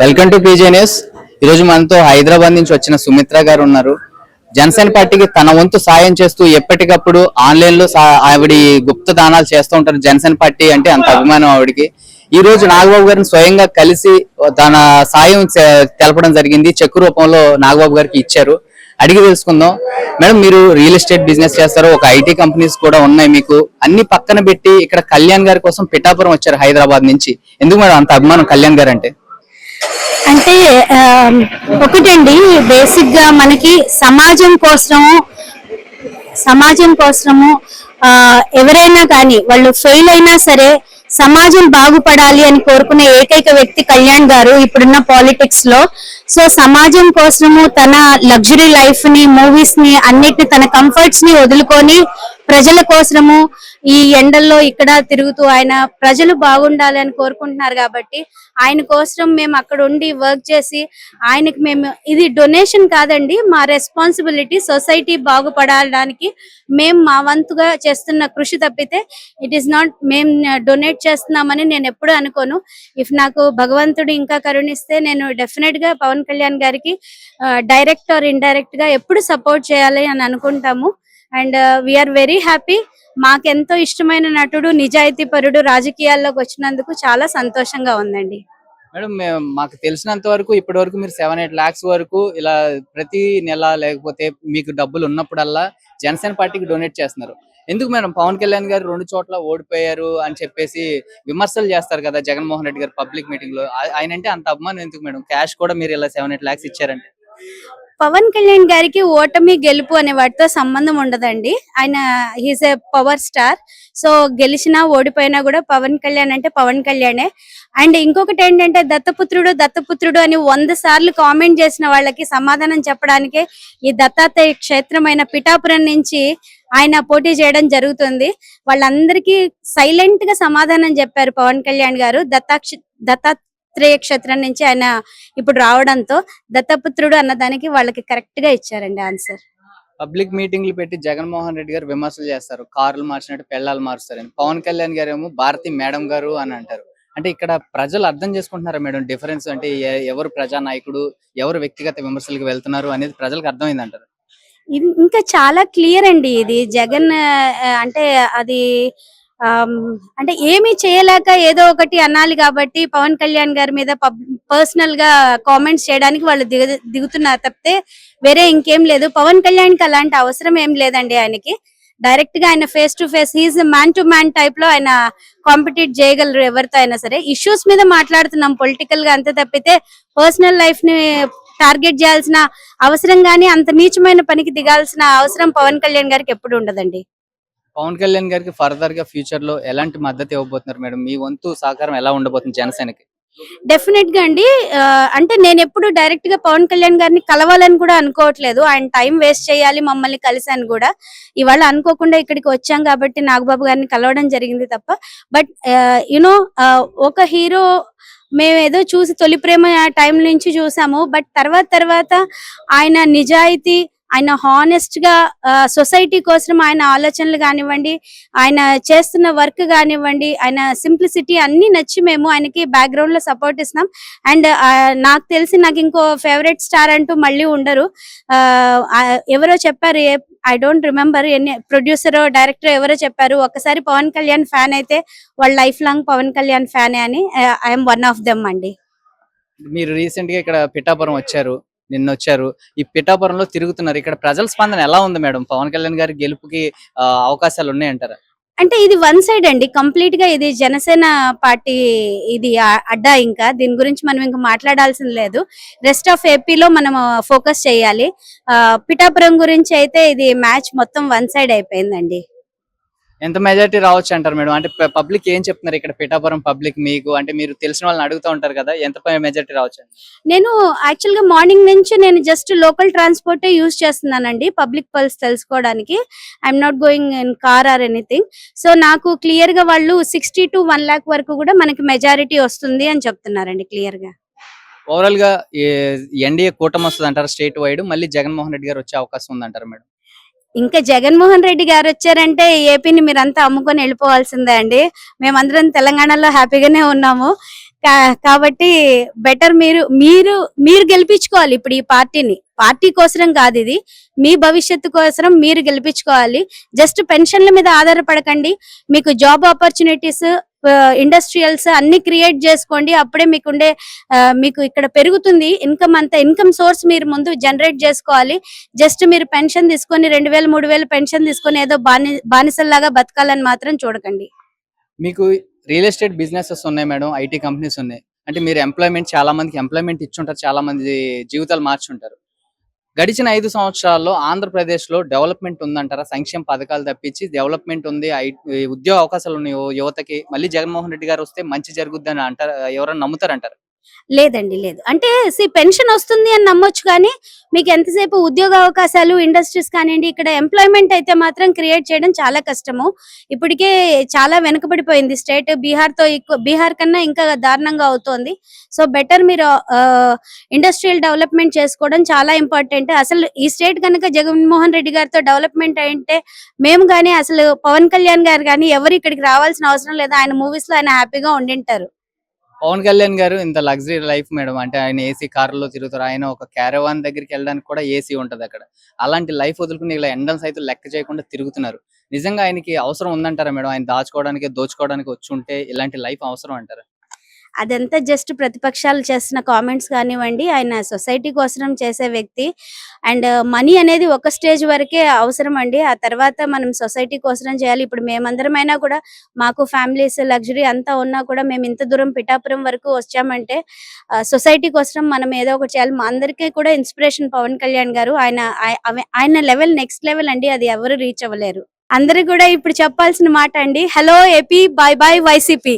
Welcome to PJ news. ఈరోజు మనతో హైదరాబాద్ నుంచి వచ్చిన సుమిత్ర గారు ఉన్నారు. జనసేన పార్టీకి తన వంతు సాయం చేస్తూ ఎప్పటికప్పుడు ఆన్లైన్లో ఆవిడ గుప్త దానాలు చేస్తూ ఉంటారు. జనసేన పార్టీ అంటే అంత అభిమానం ఆవిడకి. ఈ రోజు నాగబాబు గారిని స్వయంగా కలిసి తన సాయం తెలపడం జరిగింది. చెక్ రూపంలో నాగబాబు గారికి ఇచ్చారు. అడిగి తెలుసుకుందాం. మేడం మీరు రియల్ ఎస్టేట్ బిజినెస్ చేస్తారు. ఒక ఐటీ కంపెనీస్ కూడా ఉన్నాయి మీకు. అన్ని పక్కన పెట్టి ఇక్కడ కళ్యాణ్ గారి కోసం పిఠాపురం వచ్చారు హైదరాబాద్ నుంచి. ఎందుకు మేడం అంత అభిమానం కళ్యాణ్ గారు అంటే అంటే ఒకటండి బేసిక్గా మనకి సమాజం కోసము సమాజం కోసము ఎవరైనా కానీ వాళ్ళు ఫెయిల్ అయినా సరే సమాజం బాగుపడాలి అని కోరుకునే ఏకైక వ్యక్తి కళ్యాణ్ గారు ఇప్పుడున్న పాలిటిక్స్లో. సో సమాజం కోసము తన లగ్జరీ లైఫ్ని మూవీస్ని అన్నిటిని తన కంఫర్ట్స్ని వదులుకొని ప్రజల కోసము ఈ ఎండల్లో ఇక్కడ తిరుగుతూ ఆయన ప్రజలు బాగుండాలి అని కోరుకుంటున్నారు కాబట్టి ఆయన కోసం మేము అక్కడ ఉండి వర్క్ చేసి ఆయనకి మేము ఇది డొనేషన్ కాదండి మా రెస్పాన్సిబిలిటీ సొసైటీ బాగుపడడానికి మేము మా వంతుగా చేస్తున్న కృషి తప్పితే ఇట్ ఈస్ నాట్ మేము డొనేట్ చేస్తున్నామని నేను ఎప్పుడు అనుకోను. ఇఫ్ నాకు భగవంతుడు ఇంకా కరుణిస్తే నేను డెఫినెట్గా పవన్ కళ్యాణ్ గారికి డైరెక్ట్ ఆర్ ఇండైరెక్ట్గా ఎప్పుడు సపోర్ట్ చేయాలి అని అనుకుంటాము. అండ్ వీఆర్ వెరీ హ్యాపీ మాకెంతో ఇష్టమైన నటుడు నిజాయితీ పరుడు రాజకీయాల్లోకి వచ్చినందుకు చాలా సంతోషంగా ఉందండి. మేడం మేము- మాకు తెలిసినంత వరకు ఇప్పటి వరకు మీరు సెవెన్ ఎయిట్ లాక్స్ వరకు ఇలా ప్రతి నెల లేకపోతే మీకు డబ్బులు ఉన్నప్పుడల్లా జనసేన పార్టీకి డొనేట్ చేస్తున్నారు. ఎందుకు మేడం? పవన్ కళ్యాణ్ గారు రెండు చోట్ల ఓడిపోయారు అని చెప్పేసి విమర్శలు చేస్తారు కదా జగన్మోహన్ రెడ్డి గారు పబ్లిక్ మీటింగ్లో ఆయన అంటే అంత అభిమానం ఎందుకు మేడం? క్యాష్ కూడా మీరు ఇలా సెవెన్ ఎయిట్ లాక్స్ ఇచ్చారంటే. పవన్ కళ్యాణ్ గారికి ఓటమి గెలుపు అనే వాటితో సంబంధం ఉండదండి. ఆయన he's a power star so గెలిచినా ఓడిపోయినా కూడా పవన్ కళ్యాణ్ అంటే పవన్ కళ్యాణే. అండ్ ఇంకొకటి ఏంటంటే దత్తపుత్రుడు దత్తపుత్రుడు అని వంద సార్లు కామెంట్ చేసిన వాళ్ళకి సమాధానం చెప్పడానికే ఈ దత్తాత్రేయ క్షేత్రమైన పిఠాపురం నుంచి ఆయన పోటీ చేయడం జరుగుతుంది. వాళ్ళందరికీ సైలెంట్గా సమాధానం చెప్పారు పవన్ కళ్యాణ్ గారు. దత్తాక్ష దత్తాత్రేయ క్షేత్రం నుంచి ఆయన ఇప్పుడు రావడంతో దత్తపుత్రుడు అన్న దానికి వాళ్ళకి కరెక్ట్గా ఇచ్చారండి ఆన్సర్ పబ్లిక్ మీటింగ్లు పెట్టి జగన్మోహన్ రెడ్డి గారు విమర్శలు చేస్తారు. కార్లు మార్చినట్టు పెళ్ళాలు మారుస్తారని. పవన్ కళ్యాణ్ గారు ఏమో భారతి మేడం గారు అని అంటారు. అంటే ఇక్కడ ప్రజలు అర్థం చేసుకుంటున్నారా మేడం డిఫరెన్స్? అంటే ఎవరు ప్రజానాయకుడు ఎవరు వ్యక్తిగత విమర్శలకు వెళ్తున్నారు అనేది ప్రజలకు అర్థమైంది అంటారు ఇది ఇంకా చాలా క్లియర్ అండి ఇది. జగన్ అంటే అది అంటే ఏమీ చేయలేక ఏదో ఒకటి అనాలి కాబట్టి పవన్ కళ్యాణ్ గారి మీద పర్సనల్గా కామెంట్స్ చేయడానికి వాళ్ళు దిగు దిగుతున్నారు తప్పితే వేరే ఇంకేం లేదు. పవన్ కళ్యాణ్కి అలాంటి అవసరం ఏం లేదండి ఆయనకి. డైరెక్ట్గా ఆయన face to face he's man to man టైప్లో ఆయన కాంపిటీట్ చేయగలరు ఎవరితో అయినా సరే. ఇష్యూస్ మీద మాట్లాడుతున్నాం పొలిటికల్గా అంతే తప్పితే పర్సనల్ లైఫ్ని టార్గెట్ చేయాల్సిన అవసరం గానీ అంత నీచమైన పనికి దిగాల్సిన అవసరం పవన్ కళ్యాణ్ గారికి ఎప్పుడు ఉండదండి. పవన్ కళ్యాణ్ గారికి ఫర్దర్గా ఫ్యూచర్లో ఎలాంటి మద్దతు ఇవ్వబోతున్నారు మేడం? మీ వంతు సహకారం ఎలా ఉండబోతుంది జనసేనకి? డెఫినెట్గా అండి అంటే నేను ఎప్పుడు డైరెక్ట్గా పవన్ కళ్యాణ్ గారిని కలవాలని కూడా అనుకోవట్లేదు. ఆయన టైం వేస్ట్ చేయాలి మమ్మల్ని కలిసాను కూడా. ఇవాళ అనుకోకుండా ఇక్కడికి వచ్చాం కాబట్టి నాగబాబు గారిని కలవడం జరిగింది తప్ప. బట్ యునో ఒక హీరో మేము ఏదో చూసి తొలి ప్రేమ టైం నుంచి చూసాము. బట్ తర్వాత తర్వాత ఆయన నిజాయితీ ఆయన హానెస్ట్గా సొసైటీ కోసం ఆయన ఆలోచనలు కానివ్వండి ఆయన చేస్తున్న వర్క్ కానివ్వండి ఆయన సింప్లిసిటీ అన్ని నచ్చి మేము ఆయనకి బ్యాక్గ్రౌండ్లో సపోర్ట్ ఇస్తున్నాం. అండ్ నాకు తెలిసి నాకు ఇంకో ఫేవరెట్ స్టార్ అంటూ మళ్ళీ ఉండరు. ఆ, ఎవరో చెప్పారు ఐ డోంట్ రిమెంబర్ ఎన్ని ప్రొడ్యూసర్ డైరెక్టర్ ఎవరో చెప్పారు ఒకసారి పవన్ కళ్యాణ్ ఫ్యాన్ అయితే వాళ్ళ లైఫ్ లాంగ్ పవన్ కళ్యాణ్ ఫ్యానే అని ఐఎమ్ వన్ ఆఫ్ దెమ్ అండి. మీరు రీసెంట్గా ఇక్కడ పిఠాపురం వచ్చారు. నిన్న వచ్చారు ఈ పిఠాపురంలో తిరుగుతున్నారు. ఇక్కడ ప్రజల స్పందన ఎలా ఉంది మేడం? పవన్ కళ్యాణ్ గారి గెలుపుకి అవకాశాలు ఉన్నాయంటారా? అంటే ఇది వన్ సైడ్ అండి. కంప్లీట్గా ఇది జనసేన పార్టీ ఇది అడ్డా ఇంకా. దీని గురించి మనం ఇంకా మాట్లాడాల్సింది లేదు. రెస్ట్ ఆఫ్ ఏపీలో మనం ఫోకస్ చేయాలి. ఆ, పిఠాపురం గురించి అయితే ఇది మ్యాచ్ మొత్తం వన్ సైడ్ అయిపోయిందండి. ఎంత మెజారిటీ రావచ్చు అంటారు మేడం? అంటే పబ్లిక్ ఏం చెప్తున్నారు ఇక్కడ పిఠాపురం పబ్లిక్ మీకు? అంటే మీరు తెలిసిన వాళ్ళని అడుగుతూ ఉంటారు కదా ఎంత మెజారిటీ రావచ్చు? నేను యాక్చువల్గా మార్నింగ్ నుంచి నేను జస్ట్ లోకల్ ట్రాన్స్పోర్ట్ యూజ్ చేస్తున్నానండి పబ్లిక్ పల్స్ తెలుసుకోవడానికి. I'm not going in car or anything so నాకు క్లియర్గా వాళ్ళు సిక్స్టీ టు వన్ లాక్ వరకు కూడా మనకి మెజారిటీ వస్తుంది అని చెప్తున్నారండి క్లియర్గా. ఓవరాల్గా ఎన్డీఏ కూటమి వస్తుంది అంటారు స్టేట్ వైడ్ మళ్ళీ జగన్మోహన్ రెడ్డి గారు వచ్చే అవకాశం ఉంది అంటారు మేడం? ఇంకా జగన్మోహన్ రెడ్డి గారు వచ్చారంటే ఏపీని మీరంతా అమ్ముకొని వెళ్ళిపోవాల్సిందే అండి. మేమందరం తెలంగాణలో హ్యాపీగానే ఉన్నాము. కాబట్టి బెటర్ మీరు మీరు మీరు గెలిపించుకోవాలి ఇప్పుడు ఈ పార్టీని. పార్టీ కోసరం కాదు ఇది. మీ భవిష్యత్తు కోసం మీరు గెలిపించుకోవాలి. జస్ట్ పెన్షన్ల మీద ఆధారపడకండి. మీకు జాబ్ ఆపర్చునిటీస్ ఇండస్ట్రియల్స్ అన్ని క్రియేట్ చేసుకోండి. అప్పుడే మీకు ఉండే మీకు ఇక్కడ పెరుగుతుంది. ఇన్కమ్ అంతా ఇన్కమ్ సోర్స్ మీరు ముందు జనరేట్ చేసుకోవాలి. జస్ట్ మీరు పెన్షన్ తీసుకొని రెండు వేలు మూడు వేలు పెన్షన్ తీసుకొని ఏదో బాని బానిసల్లాగా బతకాలని మాత్రం చూడకండి. మీకు రియల్ ఎస్టేట్ బిజినెసెస్ ఉన్నాయి మేడం ఐటీ కంపెనీస్ ఉన్నాయి. అంటే మీరు ఎంప్లాయ్మెంట్ చాలా మందికి ఎంప్లాయ్మెంట్ ఇచ్చుంటారు చాలా మంది జీవితాలు మార్చుంటారు. గడిచిన ఐదు సంవత్సరాల్లో ఆంధ్రప్రదేశ్లో డెవలప్మెంట్ ఉందంటారా? సంక్షేమ పథకాలు తప్పించి డెవలప్మెంట్ ఉంది ఉద్యోగ అవకాశాలు ఉన్నాయి యువతకి. మళ్ళీ జగన్మోహన్ రెడ్డి గారు వస్తే మంచి జరుగుద్ది అంటారు? ఎవరైనా నమ్ముతారంటారు? లేదండి లేదు. అంటే సి పెన్షన్ వస్తుంది అని నమ్మొచ్చు కానీ మీకు ఎంతసేపు ఉద్యోగ అవకాశాలు ఇండస్ట్రీస్ కానివ్వండి ఇక్కడ ఎంప్లాయ్మెంట్ అయితే మాత్రం క్రియేట్ చేయడం చాలా కష్టము. ఇప్పటికే చాలా వెనుకబడిపోయింది. స్టేట్ బీహార్తో ఎక్కువ బీహార్ కన్నా ఇంకా దారుణంగా అవుతోంది. సో బెటర్ మీరు ఇండస్ట్రియల్ డెవలప్మెంట్ చేసుకోవడం చాలా ఇంపార్టెంట్. అసలు ఈ స్టేట్ కనుక జగన్మోహన్ రెడ్డి గారితో డెవలప్మెంట్ అంటే మేము కానీ అసలు పవన్ కళ్యాణ్ గారు కానీ ఎవరు ఇక్కడికి రావాల్సిన అవసరం లేదు. ఆయన మూవీస్లో ఆయన హ్యాపీగా ఉండింటారు. పవన్ కళ్యాణ్ గారు ఇంత లగ్జరీ లైఫ్ మేడం. అంటే ఆయన ఏసీ కార్లో తిరుగుతారు. ఆయన ఒక క్యారవాన్ దగ్గరికి వెళ్ళడానికి కూడా ఏసీ ఉంటది అక్కడ. అలాంటి లైఫ్ వదులుకుని ఇలా ఎండలు సైతం లెక్క చేయకుండా తిరుగుతున్నారు. నిజంగా ఆయనకి అవసరం ఉందంటారా మేడం? ఆయన దాచుకోవడానికి దోచుకోవడానికి వచ్చి ఉంటే ఇలాంటి లైఫ్ అవసరం అంటారా? అదంతా జస్ట్ ప్రతిపక్షాలు చేసిన కామెంట్స్ కానివ్వండి ఆయన సొసైటీ కోసం చేసే వ్యక్తి. అండ్ uh, మనీ అనేది ఒక స్టేజ్ వరకే అవసరం అండి. ఆ తర్వాత మనం సొసైటీ కోసం చేయాలి. ఇప్పుడు మేమందరమైనా కూడా మాకు ఫ్యామిలీస్ లగ్జరీ అంతా ఉన్నా కూడా మేము ఇంత దూరం పిఠాపురం వరకు వచ్చామంటే uh, సొసైటీ కోసం మనం ఏదో ఒకటి చేయాలి. మా అందరికీ కూడా ఇన్స్పిరేషన్ పవన్ కళ్యాణ్ గారు. ఆయన ఆయన లెవెల్ నెక్స్ట్ లెవెల్ అండి. అది ఎవరు రీచ్ అవ్వలేరు. అందరూ కూడా ఇప్పుడు చెప్పాల్సిన మాట అండి. Hello AP bye bye YCP